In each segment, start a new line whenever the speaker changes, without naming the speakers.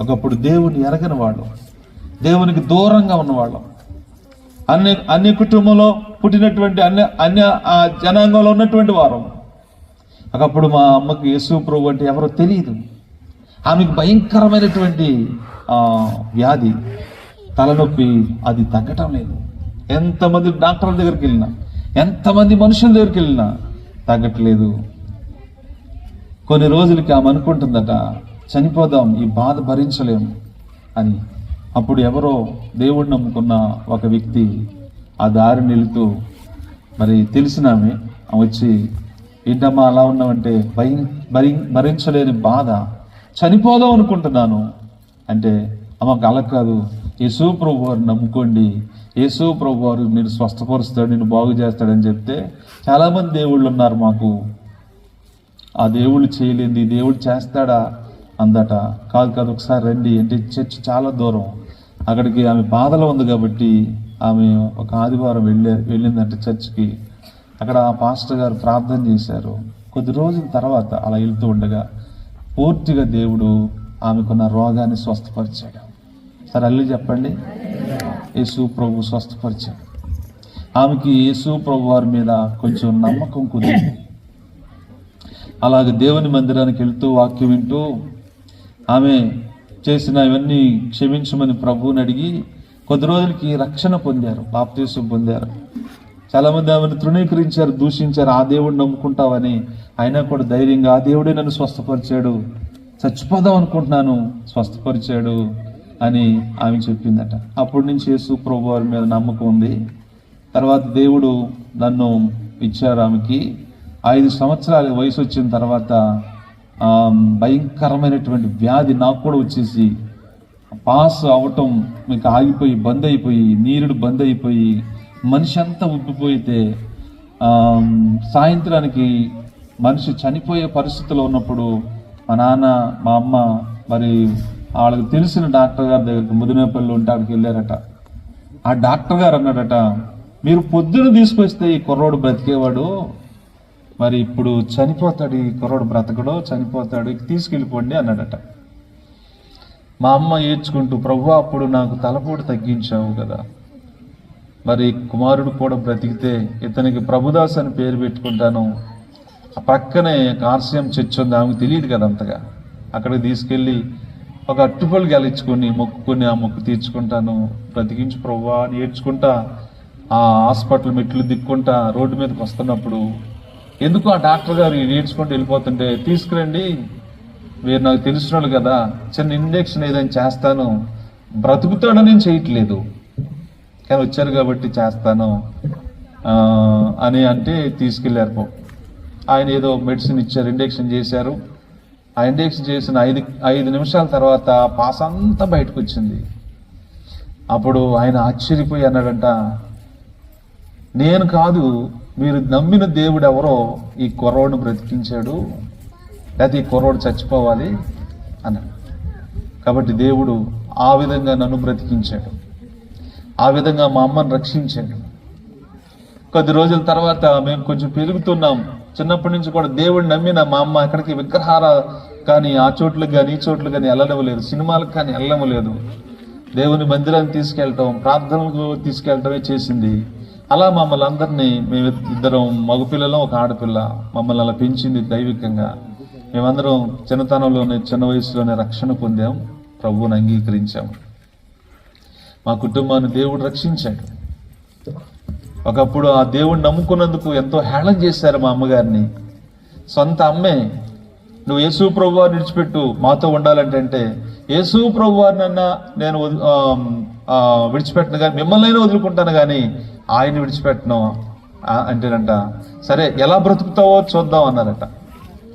ఒకప్పుడు దేవుని ఎరగని వాళ్ళు. దేవునికి దూరంగా ఉన్నవాళ్ళం. అన్ని అన్ని కుటుంబంలో పుట్టినటువంటి అన్ని అన్య ఆ జనాంగంలో ఉన్నటువంటి వారం. ఒకప్పుడు మా అమ్మకి యేసు ప్రభు అంటే ఎవరో తెలియదు. ఆమెకు భయంకరమైనటువంటి వ్యాధి. తలనొప్పి అది తగ్గటం లేదు. ఎంతమంది డాక్టర్ల దగ్గరికి వెళ్ళినా ఎంతమంది మనుషుల దగ్గరికి వెళ్ళినా తగ్గట్లేదు. కొన్ని రోజులకి ఆమె అనుకుంటుందట చనిపోదాం ఈ బాధ భరించలేము అని. అప్పుడు ఎవరో దేవుడు నమ్ముకున్న ఒక వ్యక్తి ఆ దారి నిలుతూ మరి తెలిసినామే వచ్చి ఏంటమ్మా అలా ఉన్నామంటే భయం భరి భరించలేని బాధ. చనిపోదాం అనుకుంటున్నాను. అంటే అమ్మకు అలా కాదు. యేసు ప్రభు వారు నమ్ముకోండి. యేసు ప్రభు వారు నేను స్వస్థపరుస్తాడు నేను బాగు చేస్తాడని చెప్తే చాలామంది దేవుళ్ళు ఉన్నారు మాకు. ఆ దేవుళ్ళు చేయలేంది దేవుడు చేస్తాడా? అందట. కాదు కాదు ఒకసారి రండి అంటే చర్చ్ చాలా దూరం. అక్కడికి ఆమె బాధలో ఉంది కాబట్టి ఆమె ఒక ఆదివారం వెళ్ళే వెళ్ళిందంటే చర్చ్కి. అక్కడ ఆ పాస్టర్ గారు ప్రార్థన చేశారు. కొద్ది రోజుల తర్వాత అలా వెళ్తూ ఉండగా పూర్తిగా దేవుడు ఆమెకున్న రోగాన్ని స్వస్థపరిచాడు. సరే అల్లి చెప్పండి. యేసు ప్రభు స్వస్థపరిచాడు. ఆమెకి యేసు ప్రభు వారి మీద కొంచెం నమ్మకం కుదిరింది. అలాగే దేవుని మందిరానికి వెళ్తూ వాక్యం వింటూ ఆమె చేసిన ఇవన్నీ క్షమించమని ప్రభువుని అడిగి కొద్ది రోజులకి రక్షణ పొందారు బాప్తీసం పొందారు. చాలామంది ఆమెను తృణీకరించారు దూషించారు. ఆ దేవుడు నమ్ముకుంటావని అయినా కూడా ధైర్యంగా ఆ దేవుడే నన్ను స్వస్థపరిచాడు. చచ్చిపోదాం అనుకుంటున్నాను స్వస్థపరిచాడు అని ఆమె చెప్పిందట. అప్పటి నుంచి యేసు ప్రభు వారి మీద నమ్మకం ఉంది. తర్వాత దేవుడు నన్ను ఇచ్చారు ఆమెకి. ఐదు సంవత్సరాల వయసు వచ్చిన తర్వాత భయంకరమైనటువంటి వ్యాధి నాకు కూడా వచ్చేసి పాస్ అవటం మీకు ఆగిపోయి బంద్ అయిపోయి నీరుడు బంద్ అయిపోయి మనిషి అంతా ఉబ్బిపోయితే సాయంత్రానికి మనిషి చనిపోయే పరిస్థితిలో ఉన్నప్పుడు మా నాన్న మా అమ్మ మరి వాళ్ళకి తెలిసిన డాక్టర్ గారి దగ్గరికి ముదినేపల్లి ఉంటే అక్కడికి వెళ్ళారట. ఆ డాక్టర్ గారు అన్నాడట మీరు పొద్దున తీసుకొస్తే ఈ కుర్రోడు బ్రతికేవాడు మరి ఇప్పుడు చనిపోతాడు ఈ కుర్రోడు బ్రతకడో చనిపోతాడు తీసుకెళ్ళిపోండి అన్నాడట. మా అమ్మ ఏడ్చుకుంటూ ప్రభు అప్పుడు నాకు తలపోటు తగ్గించావు కదా. మరి కుమారుడు కూడా బ్రతికితే ఇతనికి ప్రభుదాస్ అని పేరు పెట్టుకుంటాను. ఆ పక్కనే కార్సియం చర్చ్ ఉంది ఆమెకు తెలియదు కదా అంతగా. అక్కడికి తీసుకెళ్ళి ఒక అట్టుపలు గెలిచుకొని మొక్కుకొని ఆ మొక్కు తీర్చుకుంటాను. బ్రతికించు ప్రభు అని ఏడ్చుకుంటా ఆ హాస్పిటల్ మెట్లు దిక్కుంటా రోడ్డు మీదకి వస్తున్నప్పుడు ఎందుకు ఆ డాక్టర్ గారు ఏడ్చుకుంటూ వెళ్ళిపోతుంటే? తీసుకురండి. మీరు నాకు తెలిసిన వాళ్ళు కదా. చిన్న ఇంజెక్షన్ ఏదైనా చేస్తాను. బ్రతుకుతాడు నేను చేయట్లేదు. కానీ వచ్చారు కాబట్టి చేస్తాను. అని అంటే తీసుకెళ్ళారు పో. ఆయన ఏదో మెడిసిన్ ఇచ్చారు ఇంజెక్షన్ చేశారు. ఆ ఇంజెక్షన్ చేసిన ఐదు ఐదు నిమిషాల తర్వాత పాస్ అంతా బయటకు వచ్చింది. అప్పుడు ఆయన ఆశ్చర్యపోయి అన్నాడంట నేను కాదు మీరు నమ్మిన దేవుడు ఎవరో ఈ కుర్రోడు బ్రతికించాడు లేకపోతే ఈ కుర్రోడు చచ్చిపోవాలి అన్నాడు. కాబట్టి దేవుడు ఆ విధంగా నన్ను బ్రతికించాడు. ఆ విధంగా మా అమ్మని రక్షించాడు. కొద్ది రోజుల తర్వాత మేము కొంచెం పెరుగుతున్నాం. చిన్నప్పటి నుంచి కూడా దేవుడిని నమ్మిన మా అమ్మ అక్కడికి విగ్రహార కానీ ఆ చోట్లకు కానీ ఈ చోట్లకు కానీ వెళ్ళనివ్వలేదు. సినిమాలకు కానీ వెళ్ళనివ్వలేదు. దేవుని మందిరానికి తీసుకెళ్ళటం ప్రార్థనలకు తీసుకెళ్ళటమే చేసింది. అలా మమ్మల్ని అందరినీ మేము ఇద్దరం మగపిల్లలం ఒక ఆడపిల్ల. మమ్మల్ని అలా పెంచింది దైవికంగా. మేమందరం చిన్నతనంలోనే చిన్న వయసులోనే రక్షణ పొందాం ప్రభువుని అంగీకరించాము మా కుటుంబాన్ని దేవుడు రక్షించాడు. ఒకప్పుడు ఆ దేవుడిని నమ్ముకున్నందుకు ఎంతో హేళన చేశారు మా అమ్మగారిని. సొంత అమ్మే నువ్వు యేసు ప్రభు వారిని విడిచిపెట్టు మాతో ఉండాలంటే అంటే యేసు ప్రభు వారినన్నా నేను విడిచిపెట్టను కానీ మిమ్మల్ని అయినా వదులుకుంటాను కానీ ఆయన విడిచిపెట్టను అంటేనంట. సరే ఎలా బ్రతుకుతావో చూద్దాం అన్నారట.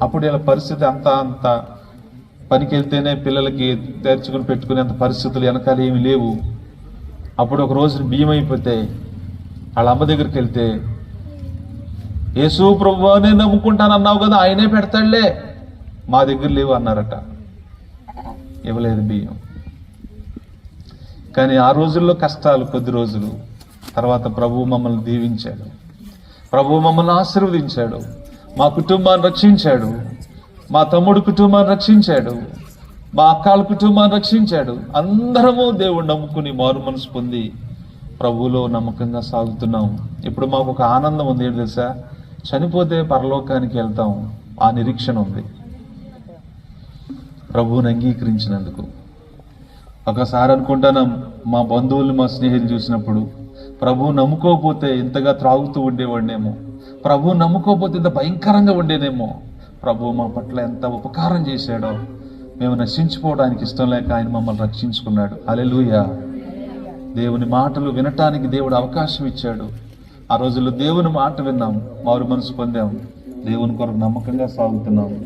అప్పుడు ఇలా పరిస్థితి అంతా అంత పనికి వెళ్తేనే పిల్లలకి తెరుచుకుని పెట్టుకునేంత పరిస్థితులు వెనకాల ఏమి లేవు. అప్పుడు ఒక రోజు బియ్యం అయిపోతే వాళ్ళ అమ్మ దగ్గరికి వెళ్తే యేసు ప్రభు నేను నమ్ముకుంటాను అన్నావు కదా ఆయనే పెడతాడులే. మా దగ్గర లేవు అన్నారట. ఇవ్వలేదు బియ్యం. కానీ ఆ రోజుల్లో కష్టాలు కొద్ది రోజులు. తర్వాత ప్రభు మమ్మల్ని దీవించాడు. ప్రభు మమ్మల్ని ఆశీర్వదించాడు. మా కుటుంబాన్ని రక్షించాడు. మా తమ్ముడు కుటుంబాన్ని రక్షించాడు. మా అక్కాల కుటుంబాన్ని రక్షించాడు. అందరము దేవుడు నమ్ముకుని మారు మనసు పొంది ప్రభువులో నమ్మకంగా సాగుతున్నాం. ఇప్పుడు మాకు ఒక ఆనందం ఉంది ఏంటి తెలుసా? చనిపోతే పరలోకానికి వెళ్తాం. ఆ నిరీక్షణ ఉంది. ప్రభువుని అంగీకరించినందుకు. ఒకసారి అనుకుంటాను మా బంధువులు మా స్నేహితులు చూసినప్పుడు ప్రభు నమ్ముకోకపోతే ఇంతగా త్రాగుతూ ఉండేవాడినేమో. ప్రభు నమ్ముకోకపోతే ఇంత భయంకరంగా ఉండేనేమో. ప్రభు మా పట్ల ఎంత ఉపకారం చేశాడో. మేము నశించిపోవడానికి ఇష్టం లేక ఆయన మమ్మల్ని రక్షించుకున్నాడు. అలెలుయ దేవుని మాటలు వినటానికి దేవుడు అవకాశం ఇచ్చాడు. ఆ రోజుల్లో దేవుని మాట విన్నాం మారు మనసు పొందాం. దేవుని కొరకు నమ్మకంగా సాగుతున్నాం.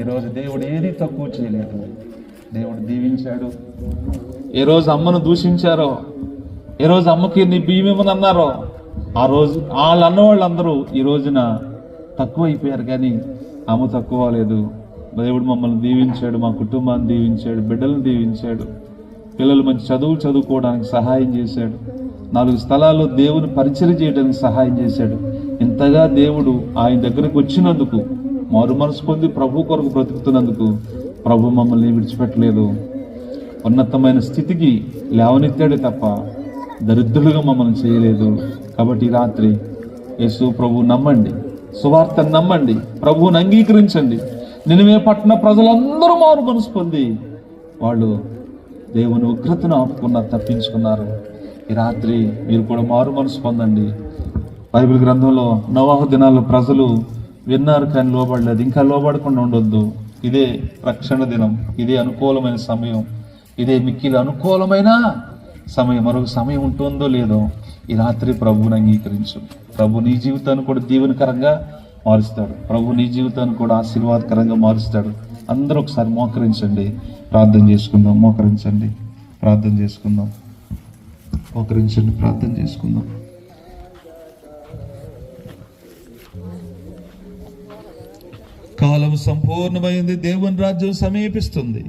ఈరోజు దేవుడు ఏది తక్కువ చేయలేదు దేవుడు దీవించాడు. ఏ రోజు అమ్మను దూషించారో? ఏ రోజు అమ్మకి నీ బియ్యం అన్నారో? ఆ రోజు వాళ్ళు అన్న వాళ్ళందరూ ఈ రోజున తక్కువ అయిపోయారు కానీ అమ్మ తక్కువ లేదు దేవుడు మమ్మల్ని దీవించాడు మా కుటుంబాన్ని దీవించాడు బిడ్డలను దీవించాడు. పిల్లలు మంచి చదువులు చదువుకోవడానికి సహాయం చేశాడు. నాలుగు స్థలాల్లో దేవుని పరిచయం చేయడానికి సహాయం చేశాడు. ఇంతగా దేవుడు ఆయన దగ్గరకు వచ్చినందుకు మారు మనసు పొంది ప్రభు కొరకు బ్రతుకుతున్నందుకు ప్రభు మమ్మల్ని విడిచిపెట్టలేదు. ఉన్నతమైన స్థితికి లేవనెత్తాడే తప్ప దరిద్రులుగా మమ్మల్ని చేయలేదు. కాబట్టి రాత్రి యేసు ప్రభు నమ్మండి సువార్తను నమ్మండి ప్రభువుని అంగీకరించండి. నినివే పట్టణ ప్రజలందరూ మారు మనసు పొంది వాళ్ళు దేవుని ఉగ్రతను ఆపుకున్న తప్పించుకున్నారు. ఈ రాత్రి మీరు కూడా మారు మనసు పొందండి. బైబిల్ గ్రంథంలో నవాహ దినాల్లో ప్రజలు విన్నారు కానీ లోబడలేదు. ఇంకా లోబడకుండా ఉండొద్దు. ఇదే రక్షణ దినం. ఇదే అనుకూలమైన సమయం. ఇదే మిక్కిలి అనుకూలమైన సమయం. మరొక సమయం ఉంటుందో లేదో ఈ రాత్రి ప్రభువుని అంగీకరించు. ప్రభు నీ జీవితాన్ని కూడా దీవెనకరంగా మారుస్తాడు. ప్రభు నీ జీవితాన్ని కూడా ఆశీర్వాదకరంగా మారుస్తాడు. అందరూ ఒకసారి మోకరించండి. ప్రార్థన చేసుకుందాం. మోకరించండి. ప్రార్థన చేసుకుందాం. మోకరించండి. ప్రార్థన చేసుకుందాం. కాలం సంపూర్ణమైంది దేవుని రాజ్యం సమీపిస్తుంది.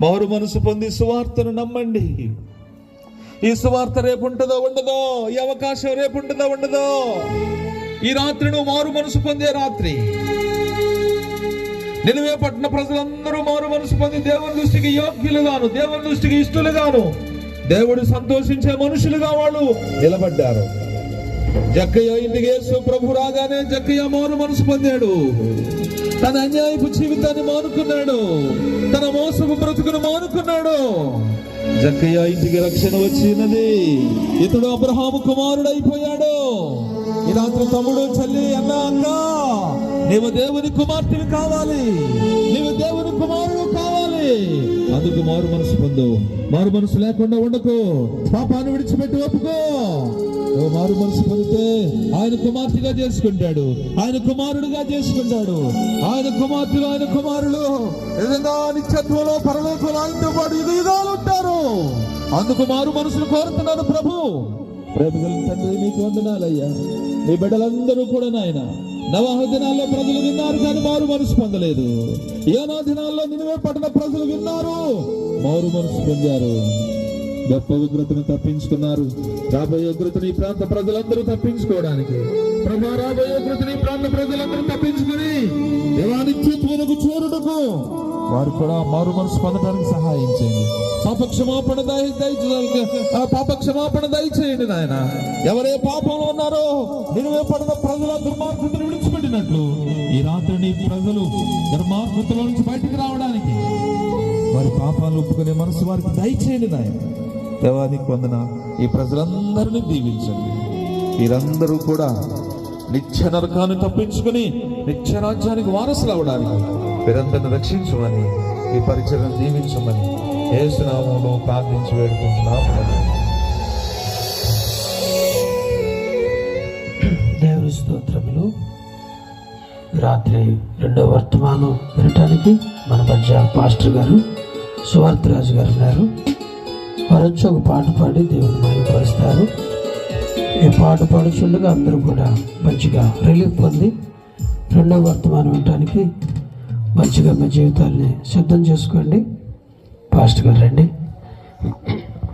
మారు మనసు పొంది సువార్తను నమ్మండి. ఈ సువార్త రేపు ఉంటుందో ఉండదో? ఈ అవకాశం రేపు ఉంటుందో ఉండదో? ఈ రాత్రి నువ్వు మారు మనసు పొందే రాత్రి. నిలువే పట్టిన ప్రజలందరూ మారు మనసు పొంది దేవుని దృష్టికి యోగ్యులుగాను దేవుని దృష్టికి ఇష్టలుగాను దేవుడు సంతోషించే మనుషులుగా వాళ్ళు నిలబడ్డారు. జక్కయ్య ఇంటికి యేసు ప్రభు రాగానే జక్కయ్య మారు మనసు పొందాడు. తన అన్యాయపు జీవితాన్ని మానుకున్నాడు. తన మోసపు బ్రతుకును మానుకున్నాడు. జక్కయ్య ఇంటికి రక్షణ వచ్చినది. ఇతడు అబ్రహాము కుమారుడు అయిపోయాడు ఈ రాత్రి తమ్ముడు చెల్లి అన్న అన్న నీవు దేవుని కుమార్తెవి కావాలి. నీవు దేవుని కుమారుడు కావాలి. అందుకు మారు మనసు పొందు. మారు మనసు లేకుండా ఉండకు. పాపాన్ని విడిచిపెట్టి ఒప్పుకో. మారు మనసు పొందితే ఆయన కుమార్తెగా చేసుకుంటాడు. ఆయన కుమారుడుగా చేసుకుంటాడు. ఆయన కుమార్తెలు ఆయన కుమారులు నిజంగా నిత్యత్వంలో పరలోకంలో ఆయనతో పాటు విధాలు ఉంటారు. అందుకు మారు మనసును కోరుతున్నాను ప్రభు. ప్రేమగల తండ్రి మీకు వందనాలయ్యా. మీ బిడ్డలందరూ కూడా నాయన నవాహ దినాల్లో ప్రజలు విన్నారు కానీ మారు మనసు పొందలేదు. ఏనా దినాల్లో నినివే పట్టణ ప్రజలు విన్నారు. మారు మనసు పొందారు. గొప్ప ఉగ్రతను తప్పించుకున్నారు. రాబోయే ఉగ్రతను ఈ ప్రాంత ప్రజలందరూ తప్పించుకోవడానికి. ప్రభా రాబోయే ఉగ్రతను ఈ ప్రాంత ప్రజలందరూ తప్పించుకుని దేవానిత్యత్వకు చేరుటకు వారు కూడా మారు మనసు పొందడానికి సహాయం చేయండి. పాప క్షమాపణ పాప క్షమాపణ దయచేయండి నాయన. ఎవరే పాపంలో ఉన్నారో నిలువే పడిన ప్రజల దుర్మార్గతను విడిచిపెట్టినట్లు ఈ రాత్రి నీ ప్రజలు దుర్మార్గతలో నుంచి బయటికి రావడానికి వారి పాపాలు ఒప్పుకునే మనసు వారికి దయచేయండి నాయన. దేవానికి వందన. ఈ ప్రజలందరినీ దీవించండి. వీరందరూ కూడా నిత్య నరకాన్ని తప్పించుకుని నిత్య రాజ్యానికి వారసులు అవడానికి వీరందరిని రక్షించమని ఈ పరిచయం దీవించమని ఏసునామంలో ప్రార్థించి వేడుకుంటున్నాం.
దేవుని స్తోత్రములు. రాత్రి రెండో వర్తమానం వినటానికి మన మధ్య పాస్టర్ గారు సువార్తరాజు గారు ఉన్నారు. వారు ఒక పాట పాడి దేవుని మహిమపరుస్తారు ఈ పాట పాడుచుండగా అందరూ కూడా మంచిగా రిలీఫ్ పొంది రెండో వర్తమానం వినటానికి మంచిగా మీ జీవితాల్ని సిద్ధం చేసుకోండి. పాస్టర్ గారు రండి.